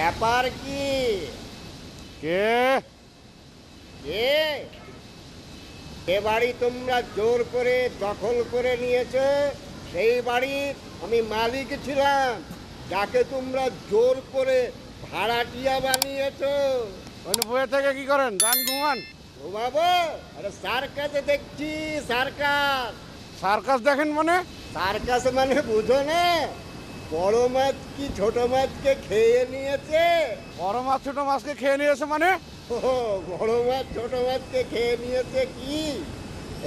ব্যাপার কি? কে? এ এ বাড়ি তোমরা জোর করে দখল করে নিয়েছো সেই বাড়ি আমি মালিক ছিলাম যাকে তোমরা জোর করে ভাড়াটিয়া বানিয়েছো। ওখানে থেকে কি করেন? গান ঘুমান। ও বাবা আরে সার্কাসে দেখছি সার্কাস। সার্কাস দেখেন মানে? সার্কাস মানে বুঝো না বড় মাছ কি ছোট মাছকে খেয়ে নিয়েছে? বড় মাছ ছোট মাছকে খেয়ে নিয়েছে মানে? ও বড় মাছ ছোট মাছকে খেয়ে নিয়েছে কি?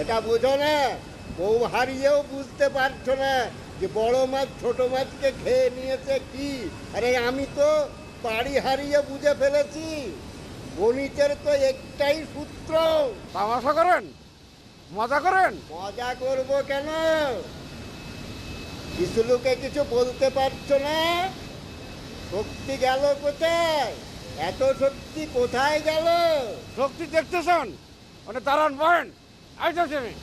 এটা বুঝো না। বউ হারিয়েও বুঝতে পারছ না যে বড় মাছ ছোট মাছকে খেয়ে নিয়েছে কি? আরে আমি তো বাড়ি হারিয়ে বুঝে ফেলেছি। গণিতের তো একটাই সূত্র। তামাশা করেন? মজা করেন? মজা করব কেন? কিছু লোকে কিছু বলতে পারছ না? শক্তি গেল কোথায়? এত শক্তি কোথায় গেল? শক্তি দেখতেছেন? মানে দাঁড়ান আমি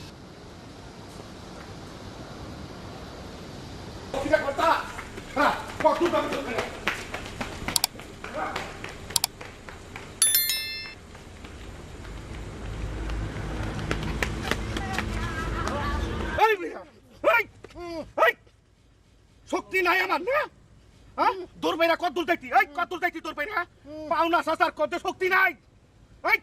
এই, এই, শক্তি নাই আমার না? হ্যাঁ দূর বাইরা কত দূর দেখতি এই কত দূর দেখতি দূর বাইরা পাওনা সাসার কত শক্তি নাই? এই